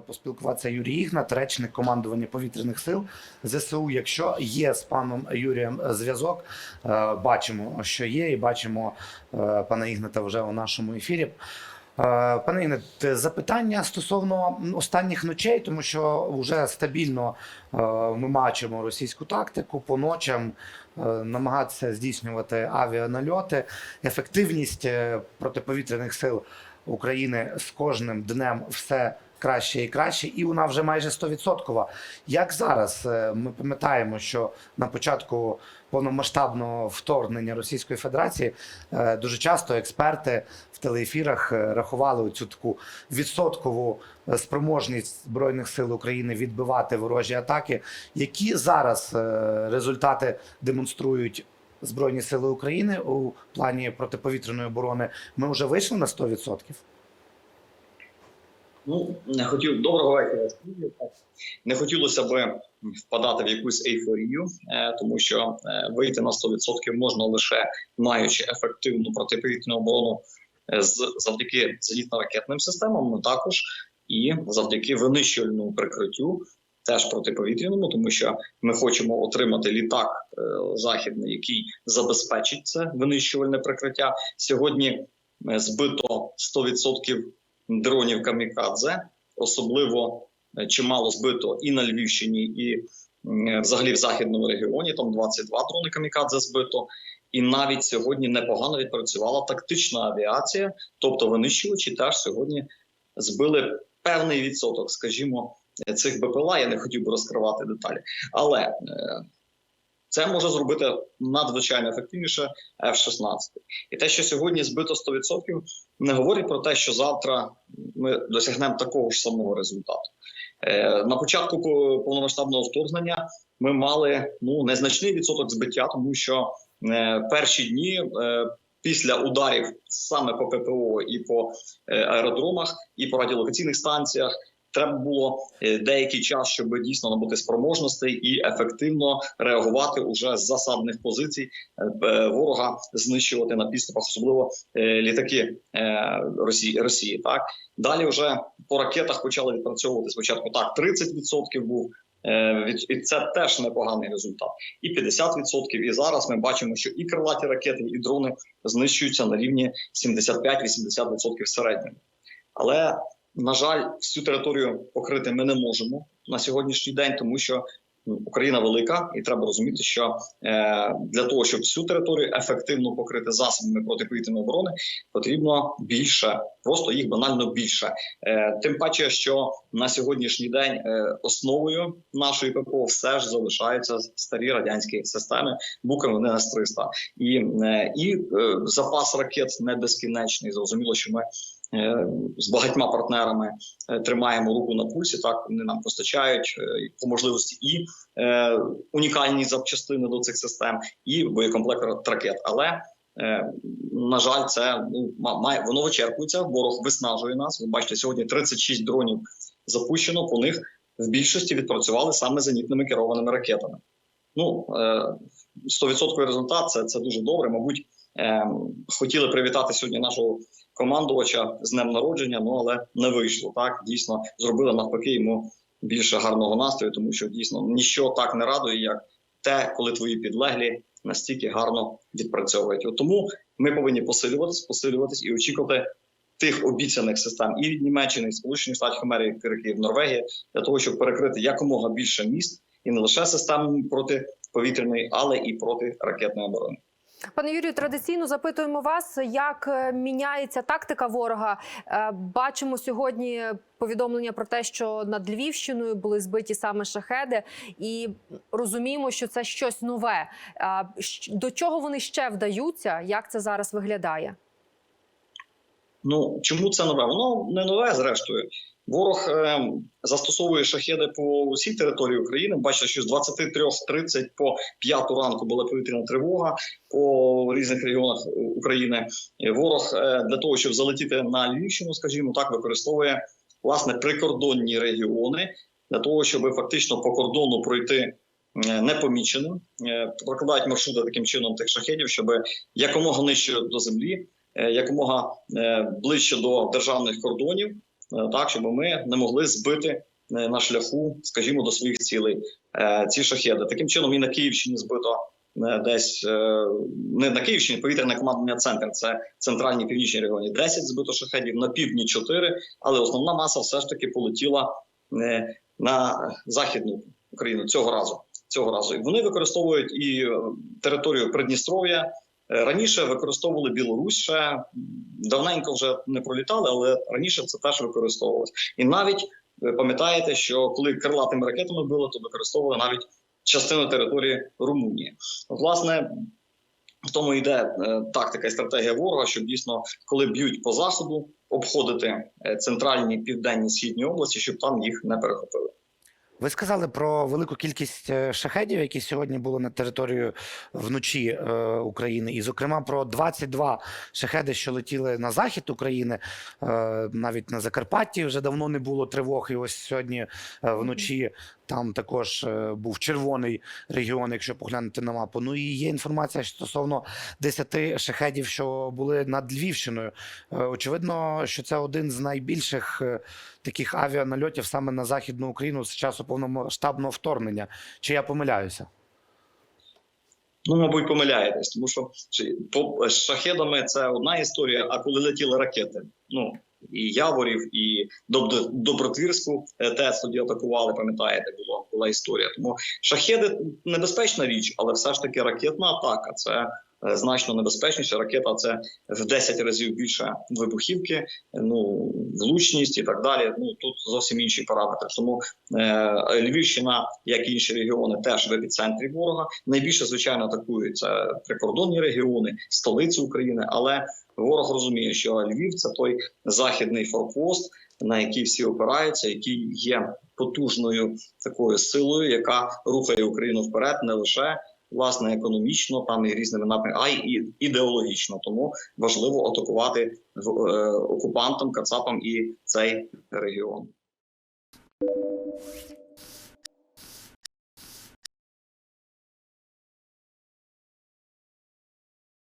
поспілкуватися Юрій Ігнат, речник командування повітряних сил ЗСУ. Якщо є з паном Юрієм зв'язок, е, бачимо, що є, і бачимо е, пана Ігната вже у нашому ефірі. Е, Пане Ігнат, запитання стосовно останніх ночей, тому що вже стабільно ми бачимо російську тактику по ночам намагатися здійснювати авіанальоти. Ефективність протиповітряних сил України з кожним днем все краще і краще, і вона вже майже 100%. Як зараз е, ми пам'ятаємо, що на початку повномасштабного вторгнення Російської Федерації е, дуже часто експерти в телеефірах е, рахували цю таку відсоткову спроможність збройних сил України відбивати ворожі атаки. Які зараз результати демонструють Збройні сили України у плані протиповітряної оборони? Ми вже вийшли на 100%? Ну, не хотів доброго вечора. Не хотілося б впадати в якусь ейфорію, е, тому що е, вийти на 100% можна лише маючи ефективну протиповітряну оборону е, завдяки зенітно-ракетним системам, ну також і завдяки винищувальному прикриттю. Теж протиповітряному, тому що ми хочемо отримати літак західний, який забезпечить це винищувальне прикриття. Сьогодні збито 100% дронів камікадзе, особливо е, чимало збито і на Львівщині, і взагалі в західному регіоні. Там 22 дрони камікадзе збито. І навіть сьогодні непогано відпрацювала тактична авіація, тобто винищувачі теж сьогодні збили певний відсоток, скажімо, цих БПЛА. Я не хотів би розкривати деталі, але е, це може зробити надзвичайно ефективніше F-16. І те, що сьогодні збито 100%, не говорить про те, що завтра ми досягнемо такого ж самого результату. Е, на початку повномасштабного вторгнення ми мали ну незначний відсоток збиття, тому що е, перші дні. Е, Після ударів саме по ППО і по аеродромах, і по радіолокаційних станціях треба було е, деякий час, щоб дійсно набути спроможностей і ефективно реагувати уже з засадних позицій е, е, ворога, знищувати на підступах, особливо літаки Росії. Так далі вже по ракетах почали відпрацьовувати спочатку. Так 30% був. І це теж непоганий результат, і 50%. І зараз ми бачимо, що і крилаті ракети, і дрони знищуються на рівні 75-80% в середньому. Але на жаль, всю територію покрити ми не можемо на сьогоднішній день, тому що ну, Україна велика, і треба розуміти, що е, для того, щоб всю територію ефективно покрити засобами протиповітряної оборони, потрібно більше, просто їх банально більше. Е, тим паче, що на сьогоднішній день е, основою нашої ППО все ж залишаються старі радянські системи Буками С-300. і, е, і е, запас ракет не безкінечний. Зрозуміло, що ми з багатьма партнерами е, тримаємо руку на пульсі. Так вони нам постачають е, по можливості і е, унікальні запчастини до цих систем, і боєкомплект ракет. Але е, на жаль, це ну ма- має воно вичерпується. Ворог виснажує нас. Ви бачите, сьогодні 36 дронів запущено. По них в більшості відпрацювали саме зенітними керованими ракетами. Ну е, 100% результат це, це дуже добре. Мабуть, е, хотіли привітати сьогодні нашого командувача з днем народження, ну але не вийшло. Так дійсно зробили навпаки йому більше гарного настрою, тому що дійсно ніщо так не радує, як те, коли твої підлеглі настільки гарно відпрацьовують. От тому ми повинні посилюватись, посилюватись і очікувати тих обіцяних систем і від Німеччини, і Сполучених Штатів Америки, Київ, Норвегії для того, щоб перекрити якомога більше міст і не лише системами протиповітряної, але і протиракетної оборони. Пане Юрію, традиційно запитуємо вас, як е, міняється тактика ворога. Е, Бачимо сьогодні повідомлення про те, що над Львівщиною були збиті саме шахеди, і розуміємо, що це щось нове. Е, До чого вони ще вдаються? Як це зараз виглядає? Ну чому це нове? Воно не нове, зрештою. Ворог е, застосовує шахеди по усій території України. Бачите, що з 23.30 по 5 ранку була повітряна тривога по різних регіонах України. Ворог е, для того, щоб залетіти на Львівщину, скажімо так, використовує власне прикордонні регіони для того, щоб фактично по кордону пройти. е, Непоміченим Е, прокладають маршрути таким чином тих шахедів, щоб якомога нижче до землі, е, якомога е, ближче до державних кордонів е, так, щоб ми не могли збити е, на шляху, скажімо, до своїх цілей е, ці шахеди. Таким чином, і на Київщині збито е, десь е, не на Київщині, повітряне командування центр, це центральні північні регіони. 10 збито шахедів, на півдні 4, але основна маса все ж таки полетіла е, на західну Україну цього разу. Цього разу і вони використовують і е, територію Придністров'я. Е, Раніше використовували Білорусь ще давненько вже не пролітали, але раніше це теж використовувалось. І навіть ви пам'ятаєте, що коли крилатими ракетами було, то використовували навіть частину території Румунії. Власне, в тому йде е, тактика і стратегія ворога, щоб дійсно, коли б'ють по заходу, обходити е, центральні, південні, східні області, щоб там їх не перехопили. Ви сказали про велику кількість е, шахедів, які сьогодні були на території вночі е, України, і, зокрема, про 22 шахеди, що летіли на захід України. Е, навіть на Закарпатті вже давно не було тривог. І ось сьогодні е, вночі там також е, був червоний регіон, якщо поглянути на мапу. Ну і є інформація стосовно 10 шахедів, що були над Львівщиною. Е, очевидно, що це один з найбільших е, таких авіанальотів саме на західну Україну з часу повномасштабного вторгнення. Чи я помиляюся? Ну, мабуть, помиляєтесь, тому що чи- по з шахедами це одна історія. А коли летіли ракети, ну і Яворів, і до до Добротвірську е, ТЕЦ тоді атакували. Пам'ятаєте, було була історія. Тому шахеди небезпечна річ, але все ж таки ракетна атака це значно небезпечніше. Ракета це в 10 разів більше вибухівки, е, ну влучність і так далі. Ну тут зовсім інші параметри. Тому е, Львівщина, як і інші регіони, теж в епіцентрі ворога. Найбільше звичайно атакують це прикордонні регіони, столицю України. Але ворог розуміє, що Львів це той західний форпост, на який всі опираються, який є потужною такою силою, яка рухає Україну вперед, не лише власне економічно, там і різними напрямками, а й ідеологічно. Тому важливо атакувати е, окупантам, кацапам і цей регіон.